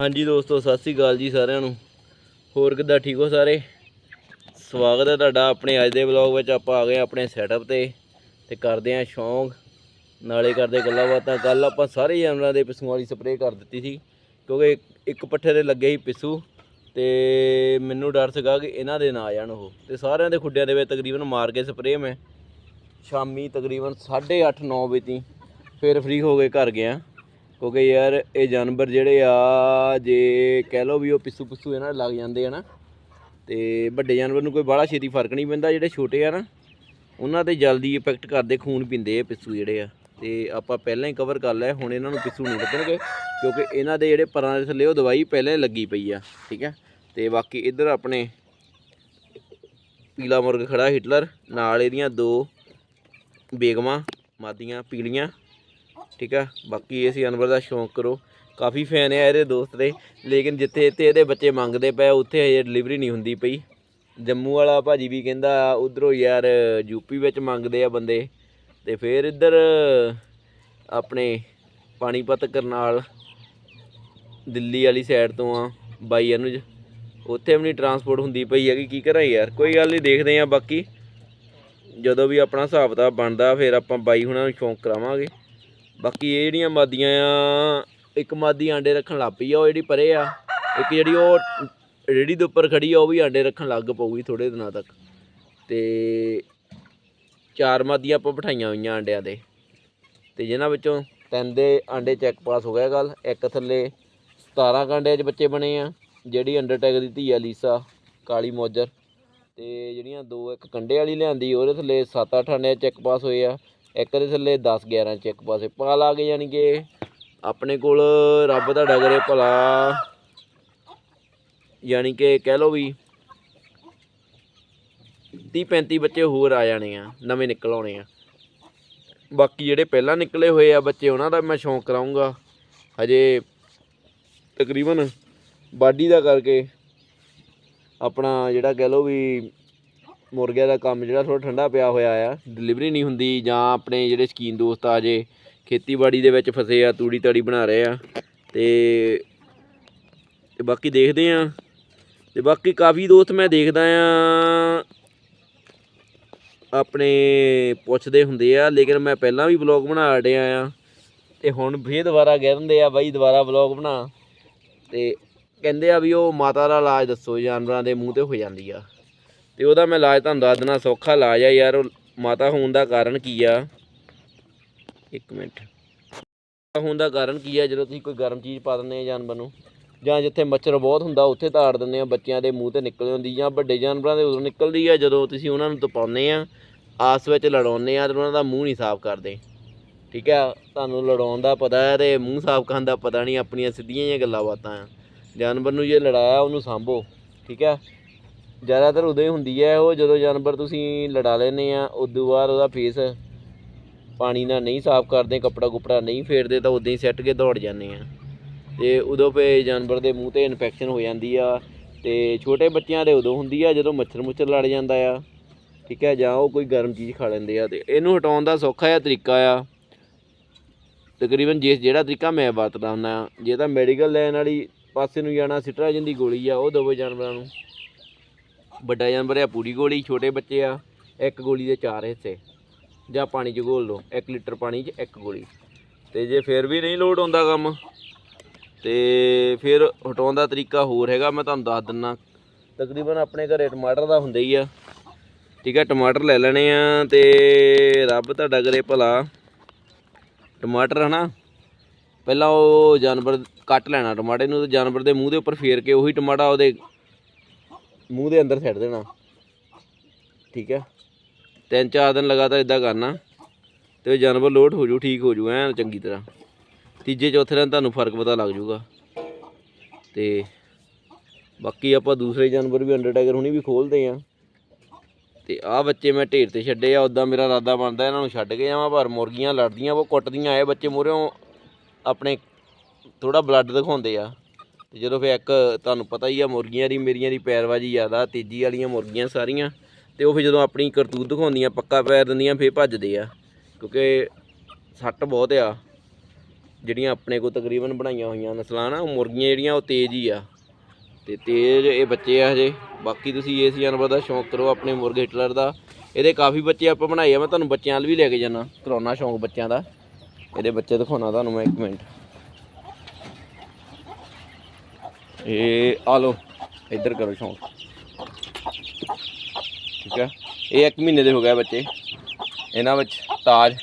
ਹਾਂਜੀ ਦੋਸਤੋ, ਸਤਿ ਸ੍ਰੀ ਅਕਾਲ ਜੀ ਸਾਰਿਆਂ ਨੂੰ। ਹੋਰ ਕਿੱਦਾਂ, ਠੀਕ ਹੋ ਸਾਰੇ? ਸਵਾਗਤ ਹੈ ਤੁਹਾਡਾ ਆਪਣੇ ਅੱਜ ਦੇ ਵਲੌਗ ਵਿੱਚ। ਆਪਾਂ ਆ ਗਏ ਹਾਂ ਆਪਣੇ ਸੈਟਅਪ ਤੇ ਤੇ ਕਰਦੇ ਆਂ ਸ਼ੌਂਕ। ਨਾਲੇ ਕਰਦੇ ਗੱਲਾਂ ਬਾਤਾਂ। ਕੱਲ ਆਪਾਂ ਸਾਰੇ ਜਾਨਵਰਾਂ ਦੇ ਪਿੱਸੂ ਵਾਲੀ ਸਪਰੇਅ ਕਰ ਦਿੱਤੀ ਸੀ, ਕਿਉਂਕਿ ਇੱਕ ਪੱਠੇ ਦੇ ਲੱਗੇ ਸੀ ਪਿਸੂ ਤੇ ਮੈਨੂੰ ਡਰ ਸੀਗਾ ਕਿ ਇਹਨਾਂ ਦੇ ਨਾ ਆ ਜਾਣ ਉਹ। ਤੇ ਸਾਰਿਆਂ ਦੇ ਖੁੱਡਿਆਂ ਦੇ ਵਿੱਚ ਤਕਰੀਬਨ ਮਾਰ ਕੇ ਸਪਰੇਅ ਮੈਂ। ਸ਼ਾਮੀ ਤਕਰੀਬਨ 8:30 9 ਵਜੇ ਤੀ। ਫਿਰ ਫ੍ਰੀ ਹੋ ਕੇ ਘਰ ਗਿਆ। ਕਿਉਂਕਿ ਯਾਰ, ਇਹ ਜਾਨਵਰ ਜਿਹੜੇ ਆ, ਜੇ ਕਹਿ ਲਓ ਵੀ ਉਹ ਪਿੱਸੂ ਪਿੱਸੂ ਇਹਨਾਂ ਲੱਗ ਜਾਂਦੇ ਆ ਨਾ, ਤੇ ਵੱਡੇ ਜਾਨਵਰ ਨੂੰ ਕੋਈ ਬਾਹਲਾ ਛੇਤੀ ਫ਼ਰਕ ਨਹੀਂ ਪੈਂਦਾ, ਜਿਹੜੇ ਛੋਟੇ ਆ ਨਾ, ਉਹਨਾਂ ਤੇ ਜਲਦੀ ਇਫੈਕਟ ਕਰਦੇ, ਖੂਨ ਪੀਂਦੇ ਆ ਪਿੱਸੂ ਜਿਹੜੇ ਆ। ਤੇ ਆਪਾਂ ਪਹਿਲਾਂ ਹੀ ਕਵਰ ਕਰ ਲਿਆ, ਹੁਣ ਇਹਨਾਂ ਨੂੰ ਪਿੱਸੂ ਨਹੀਂ ਲੱਗਣਗੇ ਕਿਉਂਕਿ ਇਹਨਾਂ ਦੇ ਜਿਹੜੇ ਪਰਾਂ ਦੇ ਥੱਲੇ ਉਹ ਦਵਾਈ ਪਹਿਲਾਂ ਹੀ ਲੱਗੀ ਪਈ ਆ, ਠੀਕ ਹੈ ਤੇ ਬਾਕੀ ਇੱਧਰ ਆਪਣੇ ਪੀਲਾ ਮੁਰਗ ਖੜਾ ਹਿਟਲਰ ਨਾਲ ਇਹਦੀਆਂ ਦੋ ਬੇਗਮਾਂ, ਮਾਦੀਆਂ, ਪੀਲੀਆਂ ਠੀਕ ਆ? ਬਾਕੀ ਇਸ ਜਾਨਵਰ ਦਾ ਸ਼ੌਂਕ ਕਰੋ। ਕਾਫੀ ਫੈਨ ਆ ਇਹਦੇ ਦੋਸਤ ਦੇ। ਲੇਕਿਨ ਜਿੱਥੇ ਇੱਥੇ ਇਹਦੇ ਬੱਚੇ ਮੰਗਦੇ ਪਏ, ਉੱਥੇ ਹਜੇ ਡਿਲੀਵਰੀ ਨਹੀਂ ਹੁੰਦੀ ਪਈ। ਜੰਮੂ ਵਾਲਾ ਭਾਜੀ ਵੀ ਕਹਿੰਦਾ, ਉਧਰੋਂ ਯਾਰ ਯੂਪੀ ਵਿੱਚ ਮੰਗਦੇ ਆ ਬੰਦੇ। ਤੇ ਫਿਰ ਇੱਧਰ ਆਪਣੇ ਪਾਣੀਪਤ ਕਰਨਾਲ, ਦਿੱਲੀ ਵਾਲੀ ਸਾਈਡ ਤੋਂ ਆ ਬਾਈ ਅਨੁਜ। ਉੱਥੇ ਵੀ ਨਹੀਂ ਟਰਾਂਸਪੋਰਟ ਹੁੰਦੀ ਪਈ ਹੈਗੀ, ਕੀ ਕਰਾਂ ਯਾਰ? ਕੋਈ ਗੱਲ ਨਹੀਂ, ਦੇਖਦੇ ਆ ਬਾਕੀ। ਜਦੋਂ ਵੀ ਆਪਣਾ ਹਿਸਾਬ ਕਿਤਾਬ ਬਣਦਾ, ਫਿਰ ਆਪਾਂ ਬਾਈ ਹੁਣਾਂ ਨੂੰ ਸ਼ੌਂਕ ਕਰਾਵਾਂਗੇ। ਬਾਕੀ ਇਹ ਜਿਹੜੀਆਂ ਮਾਦੀਆਂ ਆ, ਇੱਕ ਮਾਦੀ ਆਂਡੇ ਰੱਖਣ ਲੱਗ ਪਈ ਆ, ਉਹ ਜਿਹੜੀ ਪਰੇ ਆ, ਇੱਕ ਜਿਹੜੀ ਉਹ ਰੇੜੀ ਦੇ ਉੱਪਰ ਖੜੀ ਆ, ਉਹ ਵੀ ਆਂਡੇ ਰੱਖਣ ਲੱਗ ਪਊਗੀ ਥੋੜੇ ਦਿਨਾਂ ਤੱਕ। ਤੇ ਚਾਰ ਮਾਦੀਆਂ ਆਪਾਂ ਬਿਠਾਈਆਂ ਹੋਈਆਂ ਆਂਡਿਆਂ ਦੇ। ਤੇ ਜਿਨ੍ਹਾਂ ਵਿੱਚੋਂ ਤਿੰਨ ਦੇ ਆਂਡੇ ਚੈੱਕ ਪਾਸ ਹੋ ਗਿਆ ਗੱਲ ਇੱਕ ਥੱਲੇ 17 ਕਾਂਡਿਆਂ 'ਚ ਬੱਚੇ ਬਣੇ ਆ, ਜਿਹੜੀ ਅੰਡਰਟੈਕ ਦੀ ਧੀ ਆ ਲੀਸਾ, ਕਾਲੀ ਮੋਜਰ। ਤੇ ਜਿਹੜੀਆਂ ਦੋ ਇੱਕ ਕੰਡੇ ਵਾਲੀ ਲਿਆਂਦੀ, ਉਹਦੇ ਥੱਲੇ 7-8 ਆਂਡੇ ਚੈੱਕ ਪਾਸ ਹੋਏ ਆ। ਇੱਕ ਦੇ ਥੱਲੇ 10-11 'ਚ ਇੱਕ ਪਾਸੇ ਪਾਲ ਆ ਗਏ ਯਾਨੀ ਕਿ ਆਪਣੇ ਕੋਲ ਰੱਬ ਦਾ ਡਗਰੇ ਭਲਾ। ਯਾਨੀ ਕਿ ਕਹਿ ਲਓ ਵੀ 30-35 ਬੱਚੇ ਹੋਰ ਆ ਜਾਣੇ ਆ, ਨਵੇਂ ਨਿਕਲ ਆਉਣੇ ਆ। ਬਾਕੀ ਜਿਹੜੇ ਪਹਿਲਾਂ ਨਿਕਲੇ ਹੋਏ ਆ ਬੱਚੇ, ਉਹਨਾਂ ਦਾ ਮੈਂ ਸ਼ੌਂਕ ਕਰਾਉਂਗਾ ਹਜੇ ਤਕਰੀਬਨ ਬਾਡੀ ਦਾ ਕਰਕੇ ਆਪਣਾ ਜਿਹੜਾ ਕਹਿ ਲਓ ਵੀ ਮੁਰਗਿਆਂ ਦਾ ਕੰਮ ਜਿਹੜਾ ਥੋੜਾ ਠੰਡਾ ਪਿਆ ਹੋਇਆ ਆ। ਡਿਲੀਵਰੀ ਨਹੀਂ ਹੁੰਦੀ ਜਾਂ ਆਪਣੇ ਜਿਹੜੇ ਸ਼ਕੀਨ ਦੋਸਤ ਆ ਜੇ, ਖੇਤੀਬਾੜੀ ਦੇ ਵਿੱਚ ਫਸੇ ਆ, ਤੂੜੀ ਤਾੜੀ ਬਣਾ ਰਹੇ ਆ। ਤੇ ਤੇ ਬਾਕੀ ਦੇਖਦੇ ਆ। ਤੇ ਬਾਕੀ ਕਾਫੀ ਦੋਸਤ ਮੈਂ ਦੇਖਦਾ ਆ। ਆਪਣੇ ਪੁੱਛਦੇ ਹੁੰਦੇ ਆ, ਲੇਕਿਨ ਮੈਂ ਪਹਿਲਾਂ ਵੀ ਵਲੌਗ ਬਣਾ ਰਿਹਾ ਆ। ਤੇ ਹੁਣ ਫੇਰ ਦੁਬਾਰਾ ਕਹਿ ਦਿੰਦੇ ਆ, ਬਾਈ ਦੁਬਾਰਾ ਵਲੌਗ ਬਣਾ। ਤੇ ਕਹਿੰਦੇ ਆ ਵੀ ਉਹ ਮਾਤਾ ਦਾ ਇਲਾਜ ਦੱਸੋ, ਜਾਨਵਰਾਂ ਦੇ ਮੂੰਹ ਤੇ ਹੋ ਜਾਂਦੀ ਆ। ਤੇ ਉਹਦਾ ਮੈਂ ਇਲਾਜ ਤੁਹਾਨੂੰ ਦੱਸ ਦੇਣਾ ਸੌਖਾ ਇਲਾਜ ਆ ਯਾਰ, ਉਹ ਮਾਤਾ ਹੋਣ ਦਾ ਕਾਰਨ ਕੀ ਆ? ਇੱਕ ਮਿੰਟ। ਮਾਤਾ ਹੋਣ ਦਾ ਕਾਰਨ ਕੀ ਆ, ਜਦੋਂ ਤੁਸੀਂ ਕੋਈ ਗਰਮ ਚੀਜ਼ ਪਾ ਦਿੰਦੇ ਆ ਜਾਨਵਰ ਨੂੰ, ਜਾਂ ਜਿੱਥੇ ਮੱਛਰ ਬਹੁਤ ਹੁੰਦਾ, ਉੱਥੇ ਤਾੜ ਦਿੰਦੇ ਆ, ਬੱਚਿਆਂ ਦੇ ਮੂੰਹ ਤੇ ਨਿਕਲ ਹੁੰਦੀ ਜਾਂ ਵੱਡੇ ਜਾਨਵਰਾਂ ਦੇ ਉਦੋਂ ਨਿਕਲਦੀ ਆ, ਜਦੋਂ ਤੁਸੀਂ ਉਹਨਾਂ ਨੂੰ ਤਪਾਉਂਦੇ ਆ, ਆਸ ਵਿੱਚ ਲੜਾਉਂਦੇ ਆ, ਤੇ ਉਹਨਾਂ ਦਾ ਮੂੰਹ ਨਹੀਂ ਸਾਫ਼ ਕਰਦੇ। ਠੀਕ ਹੈ ਤੁਹਾਨੂੰ ਲੜਾਉਣ ਦਾ ਪਤਾ ਹੈ ਤੇ ਮੂੰਹ ਸਾਫ਼ ਕਰਨ ਦਾ ਪਤਾ ਨਹੀਂ, ਆਪਣੀਆਂ ਸਿੱਧੀਆਂ ਜਿਹੀਆਂ ਗੱਲਾਂ ਬਾਤਾਂ ਆ। ਜਾਨਵਰ ਨੂੰ ਜੇ ਲੜਾਇਆ, ਉਹਨੂੰ ਸਾਂਭੋ। ਠੀਕ ਹੈ ਜ਼ਿਆਦਾਤਰ ਉਦੋਂ ਹੀ ਹੁੰਦੀ ਹੈ, ਉਹ ਜਦੋਂ ਜਾਨਵਰ ਤੁਸੀਂ ਲੜਾ ਲੈਨੇ ਆ, ਉਦੋਂ ਬਾਅਦ ਉਹਦਾ ਫੇਸ ਪਾਣੀ ਨਾਲ ਨਹੀਂ ਸਾਫ਼ ਕਰਦੇ, ਕੱਪੜਾ ਕੁਪੜਾ ਨਹੀਂ ਫੇਰਦੇ, ਤਾਂ ਉਦੋਂ ਹੀ ਸੱਟ ਕੇ ਦੌੜ ਜਾਂਦੇ ਆ। ਤੇ ਉਦੋਂ ਫੇ ਜਾਨਵਰ ਦੇ ਮੂੰਹ ਤੇ ਇਨਫੈਕਸ਼ਨ ਹੋ ਜਾਂਦੀ ਆ, ਤੇ ਛੋਟੇ ਬੱਚਿਆਂ ਦੇ ਉਦੋਂ ਹੁੰਦੀ ਆ, ਜਦੋਂ ਮੱਛਰ ਮੁੱਛਰ ਲੜ ਜਾਂਦਾ ਆ, ਠੀਕ ਹੈ, ਜਾਂ ਉਹ ਕੋਈ ਗਰਮ ਚੀਜ਼ ਖਾ ਲੈਂਦੇ ਆ, ਤੇ ਇਹਨੂੰ ਹਟਾਉਣ ਦਾ ਸੌਖਾ ਜਿਹਾ ਤਰੀਕਾ ਆ। ਤਕਰੀਬਨ ਜਿਸ ਜਿਹੜਾ ਤਰੀਕਾ ਮੈਂ ਵਰਤਦਾ ਹੁੰਦਾ, ਜੇ ਤਾਂ ਮੈਡੀਕਲ ਲੈਣ ਵਾਲੀ ਪਾਸੇ ਨੂੰ ਜਾਣਾ ਸਿਟਰਾਜਨ ਦੀ ਗੋਲੀ ਆ, ਉਹ ਦਵੋ ਜਾਨਵਰਾਂ ਨੂੰ। ਵੱਡਾ ਜਾਨਵਰ ਆ, ਪੂਰੀ ਗੋਲੀ, ਛੋਟੇ ਬੱਚੇ ਆ, ਇੱਕ ਗੋਲੀ ਦੇ ਚਾਰ ਹਿੱਸੇ। ਜਾਂ ਪਾਣੀ 'ਚ ਘੋਲ ਲਓ 1 ਲੀਟਰ ਪਾਣੀ 'ਚ ਇੱਕ ਗੋਲੀ। ਤੇ ਜੇ ਫਿਰ ਵੀ ਨਹੀਂ ਲੋਡ ਆਉਂਦਾ ਕੰਮ, ਤੇ ਫਿਰ ਹਟਾਉਣ ਦਾ ਤਰੀਕਾ ਹੋਰ ਹੈਗਾ, ਮੈਂ ਤੁਹਾਨੂੰ ਦੱਸ ਦਿੰਨਾ। ਤਕਰੀਬਨ ਆਪਣੇ ਘਰੇ ਟਮਾਟਰ ਦਾ ਹੁੰਦਾ ਹੀ ਆ। ਠੀਕ ਹੈ ਟਮਾਟਰ ਲੈ ਲੈਣੇ ਆ, ਤੇ ਰੱਬ ਤੁਹਾਡਾ ਕਰੇ ਭਲਾ। ਟਮਾਟਰ, ਹਨਾ? ਪਹਿਲਾਂ ਉਹ ਜਾਨਵਰ ਕੱਟ ਲੈਣਾ ਟਮਾਟਰ ਨੂੰ, ਤੇ ਜਾਨਵਰ ਦੇ ਮੂੰਹ ਦੇ ਉੱਪਰ ਫੇਰ ਕੇ ਉਹੀ ਟਮਾਟਾ ਉਹਦੇ ਮੂੰਹ ਦੇ ਅੰਦਰ ਛੱਡ ਦੇਣਾ। ਠੀਕ ਹੈ? ਤਿੰਨ ਚਾਰ ਦਿਨ ਲਗਾਤਾਰ ਇਦਾਂ ਕਰਨਾ ਤੇ ਉਹ ਜਾਨਵਰ ਲੋਟ ਹੋ ਜੂ, ਠੀਕ ਹੋ ਜੂ, ਐਨ ਚੰਗੀ ਤਰ੍ਹਾਂ। ਤੀਜੇ, ਚੌਥੇ ਦਿਨ ਤੁਹਾਨੂੰ ਫ਼ਰਕ ਪਤਾ ਲੱਗ ਜੂਗਾ। ਤੇ ਬਾਕੀ ਆਪਾਂ ਦੂਸਰੇ ਜਾਨਵਰ ਵੀ ਅੰਡਰਟੇਕਰ ਹੁਣੀ ਵੀ ਖੋਲਦੇ ਆ। ਤੇ ਆਹ ਬੱਚੇ ਮੈਂ ਢੇਰ ਤੇ ਛੱਡੇ ਆ ਉਦਾਂ ਮੇਰਾ ਇਰਾਦਾ ਬਣਦਾ ਇਹਨਾਂ ਨੂੰ ਛੱਡ ਕੇ ਜਾਵਾਂ, ਪਰ ਮੁਰਗੀਆਂ ਲੜਦੀਆਂ, ਉਹ ਕੁੱਟਦੀਆਂ ਆਏ ਬੱਚੇ ਮੂਹਰਿਓਂ ਆਪਣੇ ਥੋੜਾ ਬਲੱਡ ਦਿਖਾਉਂਦੇ ਆ। ਤੇ ਜਦੋਂ ਫੇ ਇੱਕ ਤੁਹਾਨੂੰ ਪਤਾ ਹੀ ਆ, ਮੁਰਗੀਆਂ ਦੀ, ਮੇਰੀਆਂ ਦੀ ਪੈਰਵਾਜੀ ਜ਼ਿਆਦਾ, ਤੇਜ਼ੀ ਵਾਲੀਆਂ ਮੁਰਗੀਆਂ ਸਾਰੀਆਂ, ਤੇ ਉਹ ਫੇ ਜਦੋਂ ਆਪਣੀ ਕਰਤੂਤ ਦਿਖਾਉਂਦੀਆਂ, ਪੱਕਾ ਪੈਰ ਦਿੰਦੀਆਂ ਫੇ ਭੱਜਦੇ ਆ। ਕਿਉਂਕਿ ਸੱਟ ਬਹੁਤ ਆ। ਜਿਹੜੀਆਂ ਆਪਣੇ ਕੋਲ ਤਕਰੀਬਨ ਬਣਾਈਆਂ ਹੋਈਆਂ ਨਸਲਾਂ ਨਾ, ਉਹ ਮੁਰਗੀਆਂ ਜਿਹੜੀਆਂ, ਉਹ ਤੇਜ਼ ਹੀ ਆ। ਤੇ ਤੇਜ਼ ਇਹ ਬੱਚੇ ਆ ਹਜੇ। ਬਾਕੀ ਤੁਸੀਂ ਇਸ ਜਾਨਵਰ ਦਾ ਸ਼ੌਂਕ ਕਰੋ, ਆਪਣੇ ਮੁਰਗੇ ਹਿਟਲਰ ਦਾ। ਇਹਦੇ ਕਾਫੀ ਬੱਚੇ ਆਪਾਂ ਬਣਾਏ ਆ, ਮੈਂ ਤੁਹਾਨੂੰ ਬੱਚਿਆਂ ਵੱਲ ਵੀ ਲੈ ਕੇ ਜਾਣਾ ਕਰਾਉਣਾ ਸ਼ੌਂਕ ਬੱਚਿਆਂ ਦਾ। ਇਹਦੇ ਬੱਚੇ ਦਿਖਾਉਣਾ ਤੁਹਾਨੂੰ ਮੈਂ ਇੱਕ ਮਿੰਟ। ਇਹ ਆ ਲਓ, ਇੱਧਰ ਕਰੋ ਸ਼ੌਂਕ। ਠੀਕ ਹੈ ਇਹ ਇੱਕ ਮਹੀਨੇ ਦੇ ਹੋ ਗਏ ਬੱਚੇ। ਇਹਨਾਂ ਵਿੱਚ ਤਾਜ,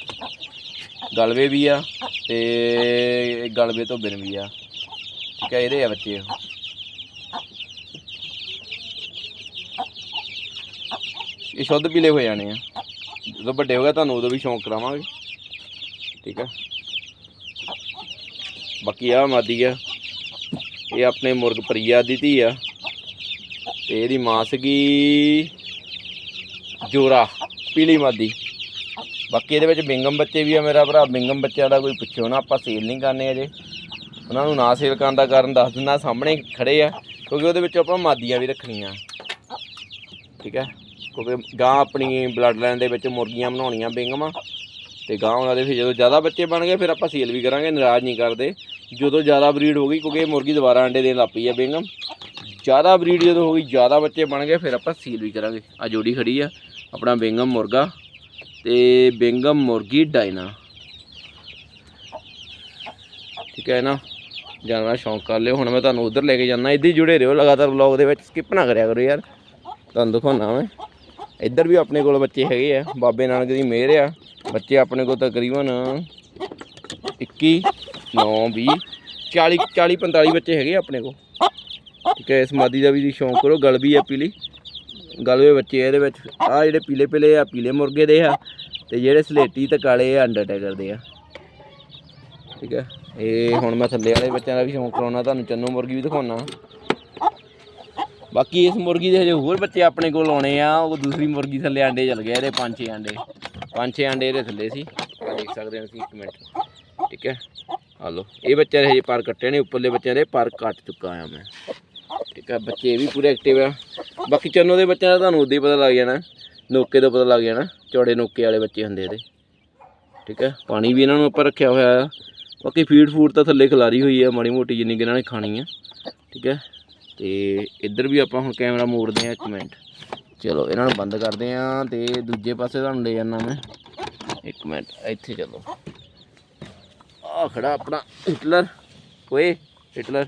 ਗਲਵੇ ਵੀ ਆ ਤੇ ਗਲਵੇ ਤੋਂ ਬਿਨ ਵੀ ਆ। ਠੀਕ ਹੈ ਇਹਦੇ ਆ ਬੱਚੇ ਇਹ। ਇਹ ਸ਼ੁੱਧ ਪੀਲੇ ਹੋ ਜਾਣੇ ਆ। ਜਦੋਂ ਵੱਡੇ ਹੋ ਗਏ, ਤੁਹਾਨੂੰ ਉਦੋਂ ਵੀ ਸ਼ੌਂਕ ਕਰਾਵਾਂਗੇ। ਠੀਕ ਹੈ ਬਾਕੀ ਆ ਮਾਦੀ ਆ। ਇਹ ਆਪਣੇ ਮੁਰਗ ਪ੍ਰਿਆ ਦੀ ਧੀ ਆ। ਤੇ ਇਹਦੀ ਮਾਂ ਸੀਗੀ ਜੋਰਾ, ਪੀਲੀ ਮਾਦੀ। ਬਾਕੀ ਇਹਦੇ ਵਿੱਚ ਬਿੰਗਮ ਬੱਚੇ ਵੀ ਆ ਮੇਰਾ ਭਰਾ। ਬਿੰਗਮ ਬੱਚਿਆਂ ਦਾ ਕੋਈ ਪੁੱਛਿਓ ਨਾ, ਆਪਾਂ ਸੇਲ ਨਹੀਂ ਕਰਨੇ ਅਜੇ। ਉਹਨਾਂ ਨੂੰ ਨਾ ਸੇਲ ਕਰਨ ਦਾ ਕਾਰਨ ਦੱਸ ਦਿੰਦਾ, ਸਾਹਮਣੇ ਖੜੇ ਆ। ਕਿਉਂਕਿ ਉਹਦੇ ਵਿੱਚ ਆਪਾਂ ਮਾਦੀਆਂ ਵੀ ਰੱਖਣੀਆਂ। ਠੀਕ ਹੈ ਕਿਉਂਕਿ ਗਾਂ ਆਪਣੀ ਬਲੱਡ ਲਾਈਨ ਦੇ ਵਿੱਚ ਮੁਰਗੀਆਂ ਬਣਾਉਣੀਆਂ ਬਿੰਗਮਾਂ। ਤੇ ਗਾਂ ਉਹਨਾਂ ਦੇ ਫਿਰ ਜਦੋਂ ਜ਼ਿਆਦਾ ਬੱਚੇ ਬਣ ਗਏ, ਫਿਰ ਆਪਾਂ ਸੇਲ ਵੀ ਕਰਾਂਗੇ, ਨਾਰਾਜ਼ ਨਹੀਂ ਕਰਦੇ। ਜਦੋਂ ਜ਼ਿਆਦਾ ਬਰੀਡ ਹੋ ਗਈ, ਕਿਉਂਕਿ ਇਹ ਮੁਰਗੀ ਦੁਬਾਰਾ ਅੰਡੇ ਦੇਣ ਲੱਗ ਪਈ ਹੈ ਬਿੰਗਮ। ਜ਼ਿਆਦਾ ਬਰੀਡ ਜਦੋਂ ਹੋ ਗਈ, ਜ਼ਿਆਦਾ ਬੱਚੇ ਬਣ ਗਏ, ਫਿਰ ਆਪਾਂ ਸੀਲ ਵੀ ਕਰਾਂਗੇ। ਆ ਜੋੜੀ ਖੜੀ ਆ, ਆਪਣਾ ਬਿੰਗਮ ਮੁਰਗਾ ਤੇ ਬੇਂਗਮ ਮੁਰਗੀ ਡਾਇਨਾ। ਠੀਕ ਹੈ ਨਾ? ਜਾਨਵਰ ਦਾ ਸ਼ੌਂਕ ਕਰ ਲਿਓ। ਹੁਣ ਮੈਂ ਤੁਹਾਨੂੰ ਉਧਰ ਲੈ ਕੇ ਜਾਣਾ ਇੱਧਰ ਹੀ ਜੁੜੇ ਰਹੋ, ਲਗਾਤਾਰ ਵਲੌਗ ਦੇ ਵਿੱਚ ਸਕਿਪ ਨਾ ਕਰਿਆ ਕਰੋ ਯਾਰ। ਤੁਹਾਨੂੰ ਦਿਖਾਉਣਾ ਮੈਂ। ਇੱਧਰ ਵੀ ਆਪਣੇ ਕੋਲ ਬੱਚੇ ਹੈਗੇ ਆ। ਬਾਬੇ ਨਾਨਕ ਦੀ ਮਿਹਰ ਆ। ਬੱਚੇ ਆਪਣੇ ਕੋਲ ਤਕਰੀਬਨ 21 9 20 40 40 45 ਬੱਚੇ ਹੈਗੇ ਆ ਆਪਣੇ ਕੋਲ। ਠੀਕ ਹੈ, ਇਸ ਮਾਦੀ ਦਾ ਵੀ ਸ਼ੌਂਕ ਕਰੋ, ਗਲ ਵੀ ਆ ਪੀਲੀ। ਗਲਵੇ ਬੱਚੇ ਆ ਇਹਦੇ ਵਿੱਚ। ਆ ਜਿਹੜੇ ਪੀਲੇ ਪੀਲੇ ਆ, ਪੀਲੇ ਮੁਰਗੇ ਦੇ ਆ, ਤੇ ਜਿਹੜੇ ਸਲੇਟੀ ਤੇ ਕਾਲੇ ਆ ਅੰਡਰਟੇਕਰ ਦੇ ਆ। ਠੀਕ ਹੈ, ਇਹ ਹੁਣ ਮੈਂ ਥੱਲੇ ਵਾਲੇ ਬੱਚਿਆਂ ਦਾ ਵੀ ਸ਼ੌਂਕ ਕਰਾਉਣਾ, ਤੁਹਾਨੂੰ ਚੰਨੂ ਮੁਰਗੀ ਵੀ ਦਿਖਾਉਣਾ। ਬਾਕੀ ਇਸ ਮੁਰਗੀ ਦੇ ਹਜੇ ਹੋਰ ਬੱਚੇ ਆਪਣੇ ਕੋਲ ਆਉਣੇ ਆ, ਉਹ ਦੂਸਰੀ ਮੁਰਗੀ ਥੱਲੇ ਆਂਡੇ ਚਲ ਗਏ ਇਹਦੇ ਪੰਜ ਛੇ ਆਂਡੇ। ਪੰਜ ਛੇ ਆਂਡੇ ਇਹਦੇ ਥੱਲੇ ਸੀ। ਦੇਖ ਸਕਦੇ ਹੋ ਤੁਸੀਂ ਇੱਕ ਮਿੰਟ। ਠੀਕ ਹੈ ਆ ਲਓ। ਇਹ ਬੱਚੇ ਹਜੇ ਪਰ ਕੱਟੇ ਨੇ, ਉੱਪਰਲੇ ਬੱਚਿਆਂ ਦੇ ਪਰ ਕੱਟ ਚੁੱਕਾ ਆ ਮੈਂ। ਠੀਕ ਆ, ਬੱਚੇ ਇਹ ਵੀ ਪੂਰੇ ਐਕਟਿਵ ਆ। ਬਾਕੀ ਚੰਨੋ ਦੇ ਬੱਚਿਆਂ ਦਾ ਤੁਹਾਨੂੰ ਉਦੋਂ ਹੀ ਪਤਾ ਲੱਗ ਜਾਣਾ, ਨੋਕੇ ਤੋਂ ਪਤਾ ਲੱਗ ਜਾਣਾ, ਚੌੜੇ ਨੋਕੇ ਵਾਲੇ ਬੱਚੇ ਹੁੰਦੇ ਇਹਦੇ। ਠੀਕ ਹੈ ਪਾਣੀ ਵੀ ਇਹਨਾਂ ਨੂੰ ਆਪਾਂ ਰੱਖਿਆ ਹੋਇਆ ਆ। ਬਾਕੀ ਫੀਡ ਫੂਡ ਤਾਂ ਥੱਲੇ ਖਿਲਾਰੀ ਹੋਈ ਆ, ਮਾੜੀ ਮੋਟੀ ਜਿੰਨੀ ਕਿ ਇਹਨਾਂ ਨੇ ਖਾਣੀ ਆ। ਠੀਕ ਹੈ ਤੇ ਇੱਧਰ ਵੀ ਆਪਾਂ ਹੁਣ ਕੈਮਰਾ ਮੋੜਦੇ ਆ ਇੱਕ ਮਿੰਟ। ਚਲੋ, ਇਹਨਾਂ ਨੂੰ ਬੰਦ ਕਰਦੇ ਆ ਤੇ ਦੂਜੇ ਪਾਸੇ ਤੁਹਾਨੂੰ ਲੈ ਜਾਣਾ ਮੈਂ। ਇੱਕ ਮਿੰਟ, ਇੱਥੇ ਚਲੋ। ਆ ਖੜਾ ਆਪਣਾ ਹਿਟਲਰ। ਓਏ, ਹਿਟਲਰ।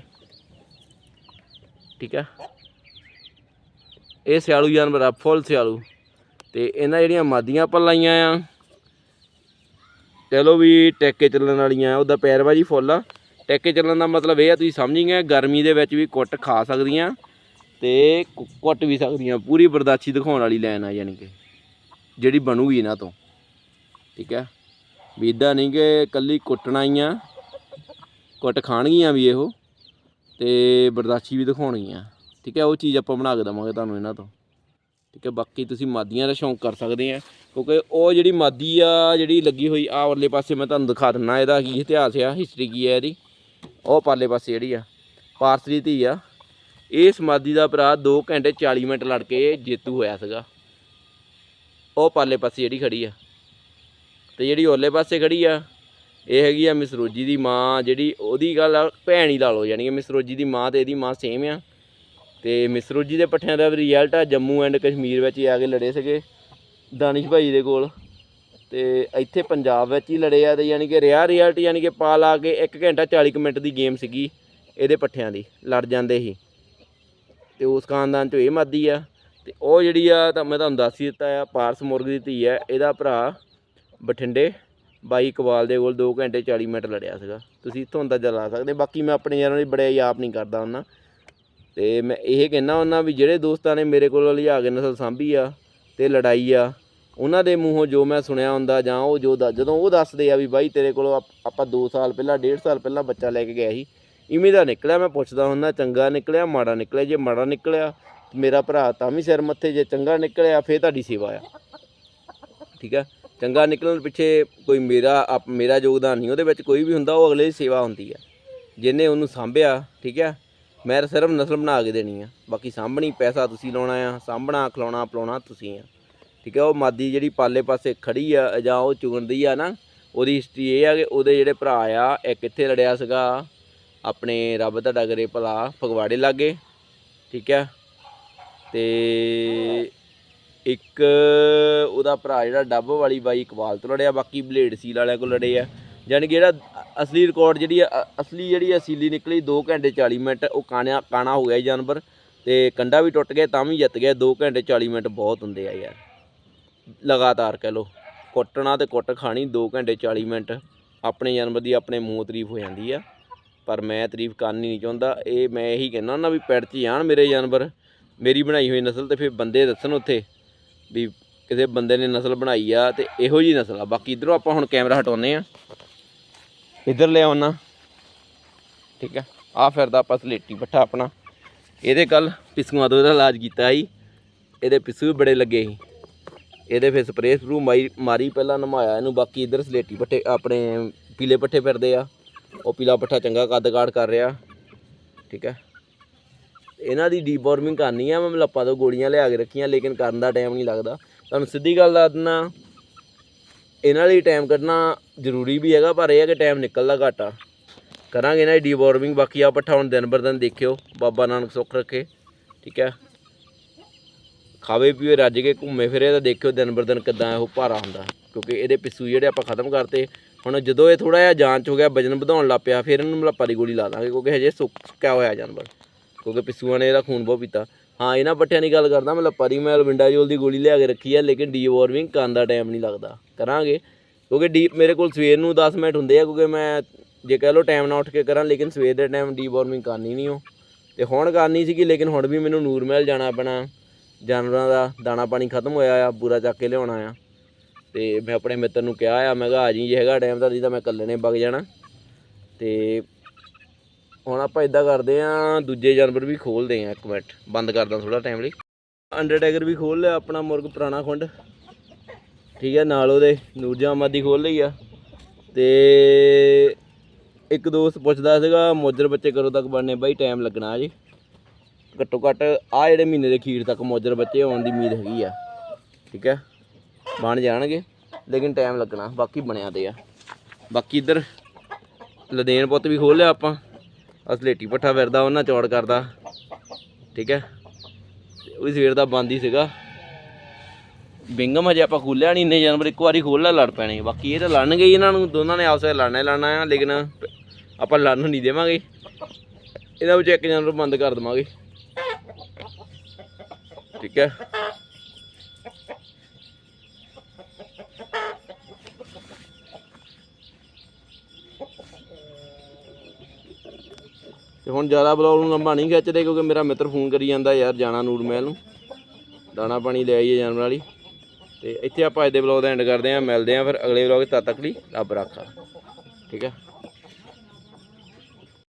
ਠੀਕ ਹੈ ਇਹ ਸਿਆਲੂ ਜਾਨਵਰ ਆ, ਫੁੱਲ ਸਿਆਲੂ। ਤੇ ਇਹਨਾਂ ਜਿਹੜੀਆਂ ਮਾਦੀਆਂ ਆਪਾਂ ਲਾਈਆਂ ਆ, ਚਲੋ ਵੀ ਟੈਕੇ ਚੱਲਣ ਵਾਲੀਆਂ ਉਹਦਾ ਪੈਰਵਾਜੀ ਫੁੱਲ ਆ। ਟੈਕੇ ਚੱਲਣ ਦਾ ਮਤਲਬ ਇਹ ਆ, ਤੁਸੀਂ ਸਮਝ ਗਏ ਗਰਮੀ ਦੇ ਵਿੱਚ ਵੀ ਕੁੱਟ ਖਾ ਸਕਦੀਆਂ ਤੇ ਕੁੱਟ ਵੀ ਸਕਦੀਆਂ। ਪੂਰੀ ਬਰਦਾਸ਼ੀ ਦਿਖਾਉਣ ਵਾਲੀ ਲਾਈਨ ਆ, ਯਾਨੀ ਕਿ। ਜਿਹੜੀ ਬਣੂਗੀ ਇਹਨਾਂ ਤੋਂ। ਠੀਕ ਹੈ ਵੀ ਇਦਾਂ ਨਹੀਂ ਕਿ ਕੱਲੀ ਕੁੱਟਣਾ ਹੀ ਆ। ਕੁੱਟ ਖਾਣਗੀਆਂ ਵੀ ਇਹੋ ਤੇ ਬਰਦਾਸ਼ੀ ਵੀ ਦਿਖਾਉਣਗੀਆਂ। ਠੀਕ ਹੈ, ਉਹ ਚੀਜ਼ ਆਪਾਂ ਬਣਾ ਕੇ ਦਵਾਂਗੇ ਤੁਹਾਨੂੰ ਇਹਨਾਂ ਤੋਂ। ਠੀਕ ਹੈ, ਬਾਕੀ ਤੁਸੀਂ ਮਾਦੀਆਂ ਦਾ ਸ਼ੌਂਕ ਕਰ ਸਕਦੇ ਆ, ਕਿਉਂਕਿ ਉਹ ਜਿਹੜੀ ਮਾਦੀ ਆ, ਜਿਹੜੀ ਲੱਗੀ ਹੋਈ ਆ ਉਰਲੇ ਪਾਸੇ, ਮੈਂ ਤੁਹਾਨੂੰ ਦਿਖਾ ਦਿੰਨਾ, ਇਹਦਾ ਕੀ ਇਤਿਹਾਸ ਆ ਹਿਸਟਰੀ ਕੀ ਆ ਇਹਦੀ। ਉਹ ਪਾਰਲੇ ਪਾਸੇ ਜਿਹੜੀ ਆ, ਪਾਰਸਰੀ ਧੀ ਆ। ਇਸ ਮਾਦੀ ਦਾ ਭਰਾ 2 ਘੰਟੇ 40 ਮਿੰਟ ਲੜ ਕੇ ਜੇਤੂ ਹੋਇਆ ਸੀਗਾ। ਉਹ ਪਰਲੇ ਪਾਸੇ ਜਿਹੜੀ ਖੜੀ ਆ। ਤੇ ਜਿਹੜੀ ਉਰਲੇ ਪਾਸੇ ਖੜੀ ਆ, ਇਹ ਹੈਗੀ ਆ ਮਿਸਰੋਜੀ ਦੀ ਮਾਂ, ਜਿਹੜੀ ਉਹਦੀ ਗੱਲ ਆ, ਭੈਣ ਹੀ ਲਾ ਲਓ, ਯਾਨੀ ਕਿ ਮਿਸਰੋਜੀ ਦੀ ਮਾਂ ਤੇ ਇਹਦੀ ਮਾਂ ਸੇਮ ਆ। ਤੇ ਮਿਸਰੋਜੀ ਦੇ ਪੱਠਿਆਂ ਦਾ ਰਿਜ਼ਲਟ ਆ, ਜੰਮੂ ਐਂਡ ਕਸ਼ਮੀਰ ਵਿੱਚ ਹੀ ਆ ਕੇ ਲੜੇ ਸੀਗੇ, ਦਾਨਿਸ਼ ਭਾਈ ਦੇ ਕੋਲ। ਤੇ ਇੱਥੇ ਪੰਜਾਬ ਵਿੱਚ ਹੀ ਲੜੇ ਆ, ਤੇ ਯਾਨੀ ਕਿ ਰਿਆ ਰਿਜ਼ਲਟ ਯਾਨੀ ਕਿ ਪਾ ਲਾ ਕੇ 1 ਘੰਟਾ 40 ਕੁ ਮਿੰਟ ਦੀ ਗੇਮ ਸੀਗੀ ਇਹਦੇ ਪੱਠਿਆਂ ਦੀ, ਲੜ ਜਾਂਦੇ ਸੀ। ਤੇ ਉਸ ਖਾਨਦਾਨ ਚੋਂ ਇਹ ਮਾਦੀ ਆ, ਤੇ ਉਹ ਜਿਹੜੀ ਆ, ਤਾਂ ਮੈਂ ਤੁਹਾਨੂੰ ਦੱਸ ਹੀ ਦਿੱਤਾ ਆ, ਪਾਰਸ ਮੁਰਗ ਦੀ ਧੀ ਆ, ਇਹਦਾ ਭਰਾ ਬਠਿੰਡੇ ਬਾਈ ਇਕਬਾਲ ਦੇ ਕੋਲ 2 ਘੰਟੇ 40 ਮਿੰਟ ਲੜਿਆ ਸੀਗਾ। ਤੁਸੀਂ ਇੱਥੋਂ ਅੰਦਾਜ਼ਾ ਲਾ ਸਕਦੇ, ਬਾਕੀ ਮੈਂ ਆਪਣੇ ਯਾਰਾਂ ਦੀ ਬੜੇ ਆਪ ਨਹੀਂ ਕਰਦਾ ਉਹਨਾਂ ਤੇ ਮੈਂ ਇਹ ਕਹਿਣਾ ਉਹਨਾਂ ਵੀ ਜਿਹੜੇ ਦੋਸਤਾਂ ਨੇ ਮੇਰੇ ਕੋਲ ਲਿਆ ਕੇ ਨਸਲ ਸਾਂਭੀ ਆ ਤੇ ਲੜਾਈ ਆ, ਉਹਨਾਂ ਦੇ ਮੂੰਹੋਂ ਜੋ ਮੈਂ ਸੁਣਿਆ ਹੁੰਦਾ ਜਾਂ ਉਹ ਜੋ ਦ- ਜਦੋਂ ਉਹ ਦੱਸਦੇ ਆ ਵੀ ਬਾਈ ਤੇਰੇ ਕੋਲੋਂ ਆਪਾਂ 2 ਸਾਲ ਪਹਿਲਾਂ 1.5 ਸਾਲ ਪਹਿਲਾਂ ਬੱਚਾ ਲੈ ਕੇ ਗਿਆ ਸੀ, ਇਵੇਂ ਦਾ ਨਿਕਲਿਆ, ਮੈਂ ਪੁੱਛਦਾ ਹੁੰਦਾ, ਚੰਗਾ ਨਿਕਲਿਆ, ਮਾੜਾ ਨਿਕਲਿਆ, ਜੇ ਮਾੜਾ ਨਿਕਲਿਆ, ਮੇਰਾ ਭਰਾ ਤਾਂ ਵੀ ਸਿਰ ਮੱਥੇ, ਜੇ ਚੰਗਾ ਨਿਕਲਿਆ, ਫੇਰ ਤੁਹਾਡੀ ਸੇਵਾ ਆ। ਠੀਕ ਆ? ਚੰਗਾ ਨਿਕਲਣ ਪਿੱਛੇ ਕੋਈ ਮੇਰਾ ਆਪ, ਮੇਰਾ ਯੋਗਦਾਨ ਨਹੀਂ, ਉਹਦੇ ਵਿੱਚ ਕੋਈ ਵੀ ਹੁੰਦਾ, ਉਹ ਅਗਲੇ ਦੀ ਸੇਵਾ ਹੁੰਦੀ ਆ। ਜਿਹਨੇ ਉਹਨੂੰ ਸਾਂਭਿਆ, ਠੀਕ ਆ, ਮੈਂ ਤਾਂ ਸਿਰਫ ਨਸਲ ਬਣਾ ਕੇ ਦੇਣੀ ਆ। ਬਾਕੀ ਸਾਂਭਣੀ, ਪੈਸਾ ਤੁਸੀਂ ਲਾਉਣਾ ਆ, ਸਾਂਭਣਾ, ਖਿਲਾਉਣਾ, ਪਿਲਾਉਣਾ ਤੁਸੀਂ ਆ। ਠੀਕ ਹੈ ਉਹ ਮਾਦੀ ਜਿਹੜੀ ਪਾਲੇ ਪਾਸੇ ਖੜੀ ਆ, ਜਾਂ ਉਹ ਚੁਗਣਦੀ ਆ ਨਾ, ਉਹਦੀ ਹਿਸਟਰੀ ਇਹ ਆ ਕਿ ਉਹਦੇ ਜਿਹੜੇ ਭਰਾ ਆ ਇੱਕ ਇੱਥੇ ਲੜਿਆ ਸੀਗਾ? ਆਪਣੇ ਰੱਬ ਤੁਹਾਡਾ ਕਰੇ ਭਲਾ, ਫਗਵਾੜੇ ਲਾਗੇ, ਠੀਕ ਹੈ ਤੇ ਇੱਕ ਉਹਦਾ ਭਰਾ ਜਿਹੜਾ ਡੱਬ ਵਾਲੀ ਬਾਈ ਇਕਬਾਲ ਤੋਂ ਲੜਿਆ ਬਾਕੀ ਬਲੇਡ ਸੀਲ ਵਾਲਿਆਂ ਕੋਲ ਲੜੇ ਆ। ਯਾਨੀ ਕਿ ਜਿਹੜਾ ਅਸਲੀ ਰਿਕਾਰਡ ਜਿਹੜੀ ਆ, ਅਸਲੀ ਜਿਹੜੀ ਅਸੀਲੀ ਨਿਕਲੀ 2 ਘੰਟੇ 40 ਮਿੰਟ ਉਹ ਕਾਣਾ ਕਾਣਾ ਹੋ ਗਿਆ ਜਾਨਵਰ ਤੇ ਕੰਡਾ ਵੀ ਟੁੱਟ ਗਿਆ ਤਾਂ ਵੀ ਜਿੱਤ ਗਿਆ 2 ਘੰਟੇ 40 ਮਿੰਟ ਬਹੁਤ ਹੁੰਦੇ ਆ ਯਾਰ। ਲਗਾਤਾਰ ਕਹਿ ਲੋ ਕੁੱਟਣਾ ਤੇ ਕੁੱਟ ਖਾਣੀ 2 ਘੰਟੇ 40 ਮਿੰਟ ਆਪਣੇ ਜਾਨਵਰ ਦੀ ਆਪਣੇ ਮੂੰਹ ਤਾਰੀਫ ਹੋ ਜਾਂਦੀ ਆ। ਪਰ ਮੈਂ ਤਾਰੀਫ ਕਰਨੀ ਨਹੀਂ ਚਾਹੁੰਦਾ ਇਹ ਮੈਂ ਇਹੀ ਕਹਿੰਦਾ ਨਾ ਵੀ ਪੈੜ 'ਚ ਜਾਣ ਮੇਰੇ ਜਾਨਵਰ ਮੇਰੀ ਬਣਾਈ ਹੋਈ ਨਸਲ ਤੇ ਫਿਰ ਬੰਦੇ ਦੱਸਣ ਉੱਥੇ। ਵੀ ਕਿਸੇ ਬੰਦੇ ਨੇ ਨਸਲ ਬਣਾਈ ਆ ਤੇ ਇਹੋ ਜੀ ਨਸਲ ਆ। ਬਾਕੀ ਇਧਰੋਂ ਆਪਾਂ ਹੁਣ ਕੈਮਰਾ ਹਟਾਉਨੇ ਆ। ਇਧਰ ਲੈ ਆਉਣਾ। ਠੀਕ ਆ। ਆ ਫਿਰਦਾ ਆਪਾਂ ਸਲੇਟੀ ਪੱਠਾ ਆਪਣਾ। ਇਹਦੇ ਕੱਲ ਪਿਸੂਆਂ ਤੋਂ ਇਹਦਾ ਇਲਾਜ ਕੀਤਾ ਸੀ। ਇਹਦੇ ਪਿਸੂ ਵੀ ਬੜੇ ਲੱਗੇ ਸੀ। ਇਹਦੇ ਫਿਰ ਸਪਰੇਅ ਸਪਰੂ ਮਾਰੀ ਮਾਰੀ, ਪਹਿਲਾਂ ਨਮਾਇਆ ਇਹਨੂੰ। ਬਾਕੀ ਇਧਰ ਸਲੇਟੀ ਪੱਠੇ ਆਪਣੇ ਪੀਲੇ ਪੱਠੇ ਫਿਰਦੇ ਆ। ਉਹ ਪੀਲਾ ਪੱਠਾ ਚੰਗਾ ਕੱਦ ਕਾੜ ਕਰ ਰਿਹਾ। ਠੀਕ ਹੈ ਇਹਨਾਂ ਦੀ ਡੀਬੋਰਮਿੰਗ ਕਰਨੀ ਆ ਮੈਂ ਮਲੱਪਾਂ ਤੋਂ ਗੋਲੀਆਂ ਲਿਆ ਕੇ ਰੱਖੀਆਂ, ਲੇਕਿਨ ਕਰਨ ਦਾ ਟਾਈਮ ਨਹੀਂ ਲੱਗਦਾ। ਤੁਹਾਨੂੰ ਸਿੱਧੀ ਗੱਲ ਦੱਸਣਾ ਇਹਨਾਂ ਲਈ ਟਾਈਮ ਕੱਢਣਾ ਜ਼ਰੂਰੀ ਵੀ ਹੈਗਾ, ਪਰ ਇਹ ਹੈ ਕਿ ਟਾਈਮ ਨਿਕਲਦਾ ਘੱਟ ਆ। ਕਰਾਂਗੇ ਇਹਨਾਂ ਦੀ ਡੀਬੋਰਮਿੰਗ ਬਾਕੀ ਆ ਪੱਠਾ ਹੁਣ ਦਿਨ ਬਰ ਦਿਨ ਦੇਖਿਓ, ਬਾਬਾ ਨਾਨਕ ਸੁੱਖ ਰੱਖੇ, ਠੀਕ ਹੈ ਖਾਵੇ ਪੀਵੇ, ਰੱਜ ਕੇ ਘੁੰਮੇ ਫਿਰੇ ਤਾਂ ਦੇਖਿਓ ਦਿਨ ਬਰ ਦਿਨ ਕਿਦਾਂ ਉਹ ਭਾਰਾ ਹੁੰਦਾ, ਕਿਉਂਕਿ ਇਹਦੇ ਪਿੱਸੂ ਜਿਹੜੇ ਆਪਾਂ ਖਤਮ ਕਰਤੇ, ਹੁਣ ਜਦੋਂ ਇਹ ਥੋੜਾ ਜਿਹਾ ਜਾਂਚ ਹੋ ਗਿਆ, ਵਜਨ ਵਧਾਉਣ ਲੱਗ ਪਿਆ, ਫਿਰ ਇਹਨੂੰ ਮਲੱਪਾ ਦੀ ਗੋਲੀ ਲਾ ਦਾਂਗੇ, ਕਿਉਂਕਿ ਹਜੇ ਸੁੱਕਿਆ ਹੋਇਆ ਜਾਨਵਰ। ਕਿਉਂਕਿ ਪਿੱਸੂਆਂ ਨੇ ਇਹਦਾ ਖੂਨ ਬਹੁਤ ਪੀਤਾ। ਹਾਂ, ਇਹਨਾਂ ਪੱਠਿਆਂ ਦੀ ਗੱਲ ਕਰਦਾ, ਮੈਂ ਲੱਪਾ ਦੀ ਮੈਂ ਅਲਵਿੰਡਾਜੋਲ ਦੀ ਗੋਲੀ ਲਿਆ ਕੇ ਰੱਖੀ ਆ, ਲੇਕਿਨ ਡੀਵੋਰਮਿੰਗ ਕਰਨ ਦਾ ਟਾਈਮ ਨਹੀਂ ਲੱਗਦਾ। ਕਰਾਂਗੇ। ਕਿਉਂਕਿ ਡੀ, ਮੇਰੇ ਕੋਲ ਸਵੇਰ ਨੂੰ 10 ਮਿੰਟ ਹੁੰਦੇ ਆ, ਕਿਉਂਕਿ ਮੈਂ ਜੇ ਕਹਿ ਲਓ ਟਾਈਮ ਨਾਲ ਉੱਠ ਕੇ ਕਰਾਂ, ਲੇਕਿਨ ਸਵੇਰ ਦੇ ਟਾਈਮ ਡੀਵਾਰਮਿੰਗ ਕਰਨੀ ਨਹੀਂ ਉਹ। ਤੇ ਹੁਣ ਕਰਨੀ ਸੀਗੀ, ਲੇਕਿਨ ਹੁਣ ਵੀ ਮੈਨੂੰ ਨੂਰ ਮਹਿਲ ਜਾਣਾ ਪੈਣਾ। ਜਾਨਵਰਾਂ ਦਾ ਦਾਣਾ ਪਾਣੀ ਖਤਮ ਹੋਇਆ ਆ, ਬੂਰਾ ਚੱਕ ਕੇ ਲਿਆਉਣਾ ਆ। ਤੇ ਮੈਂ ਆਪਣੇ ਮਿੱਤਰ ਨੂੰ ਕਿਹਾ ਆ, ਮੈਂ ਕਿਹਾ ਆ ਜੀ, ਜੇ ਹੈਗਾ ਟਾਈਮ ਤਾਂ ਨਹੀਂ ਤਾਂ ਮੈਂ ਇਕੱਲੇ ਨੇ ਵਗ ਜਾਣਾ। ਤੇ ਹੁਣ ਆਪਾਂ ਇਦਾਂ ਕਰਦੇ ਆ, ਦੂਜੇ ਜਾਨਵਰ ਵੀ ਖੋਲਦੇ ਆ ਇੱਕ ਮਿੰਟ। ਬੰਦ ਕਰਦਾ ਥੋੜਾ ਟਾਈਮ ਲਈ। ਅੰਡਰਟੇਕਰ ਵੀ ਖੋਲ ਲਿਆ ਆਪਣਾ ਮੁਰਗ ਪੁਰਾਣਾ ਖੁੰਡ। ਠੀਕ ਹੈ ਨਾਲ ਉਹਦੇ ਨੂਰਜਹਾਨ ਦੀ ਖੋਲ ਲਈ ਆ। ਤੇ ਇੱਕ ਦੋਸਤ ਪੁੱਛਦਾ ਸੀਗਾ, ਮੋਜਰ ਬੱਚੇ ਕਦੋਂ ਤੱਕ ਬਣਨੇ? ਬਾਈ ਟਾਈਮ ਲੱਗਣਾ ਜੀ। ਘੱਟੋ ਘੱਟ ਆ ਜਿਹੜੇ ਮਹੀਨੇ ਦੇ ਅਖੀਰ ਤੱਕ ਮੋਜਰ ਬੱਚੇ ਆਉਣ ਦੀ ਉਮੀਦ ਹੈਗੀ ਆ। ਠੀਕ ਹੈ ਬਣ ਜਾਣਗੇ, ਲੇਕਿਨ ਟਾਈਮ ਲੱਗਣਾ, ਬਾਕੀ ਬਣਿਆ ਤੇ ਆ। ਬਾਕੀ ਇੱਧਰ ਲਦੇਨ ਪੁੱਤ ਵੀ ਖੋਲ ਲਿਆ ਆਪਾਂ। ਆਹ ਸਲੇਟੀ ਪੱਠਾ ਫਿਰਦਾ, ਉਹਨਾਂ ਚੌੜ ਕਰਦਾ। ਠੀਕ ਹੈ? ਉਹ ਵੀ ਸਵੇਰ ਦਾ ਬੰਦ ਹੀ ਸੀਗਾ। ਬਿੰਗਮ ਹਜੇ ਆਪਾਂ ਖੋਲਿਆ ਨਹੀਂ ਇੰਨੇ ਜਾਨਵਰ ਇੱਕ ਵਾਰੀ ਖੋਲ ਲੈ, ਲੜ ਪੈਣੇ। ਬਾਕੀ ਇਹ ਤਾਂ ਲੜਨਗੇ ਹੀ ਇਹਨਾਂ ਨੂੰ, ਦੋਨਾਂ ਨੇ ਆਪਸ ਵਿੱਚ ਲੜਨਾ ਲੜਨਾ ਆ, ਲੇਕਿਨ ਆਪਾਂ ਲੜਨ ਨਹੀਂ ਦੇਵਾਂਗੇ। ਇਹਨਾਂ ਵਿੱਚ ਇੱਕ ਜਾਨਵਰ ਬੰਦ ਕਰ ਦਵਾਂਗੇ। ਠੀਕ ਹੈ? ਤੇ ਹੁਣ ਜ਼ਿਆਦਾ ਬਲੌਗ ਨੂੰ ਲੰਬਾ ਨਹੀਂ ਖਿੱਚਦੇ ਕਿਉਂਕਿ ਮੇਰਾ ਮਿੱਤਰ ਫੋਨ ਕਰੀ ਜਾਂਦਾ ਯਾਰ ਜਾਣਾ ਨੂਰ ਮਹਿਲ ਨੂੰ। ਦਾਣਾ ਪਾਣੀ ਲੈ ਆਈਏ ਜਾਨਵਰ ਵਾਲੀ। ਤੇ ਇੱਥੇ ਆਪਾਂ ਅੱਜ ਦੇ ਬਲੌਗ ਦਾ ਐਂਡ ਕਰਦੇ ਆਂ ਮਿਲਦੇ ਆਂ ਫਿਰ ਅਗਲੇ ਬਲੌਗ ਤਦ ਤੱਕ ਲਈ ਰੱਬ ਰਾਖਾ। ਠੀਕ ਹੈ?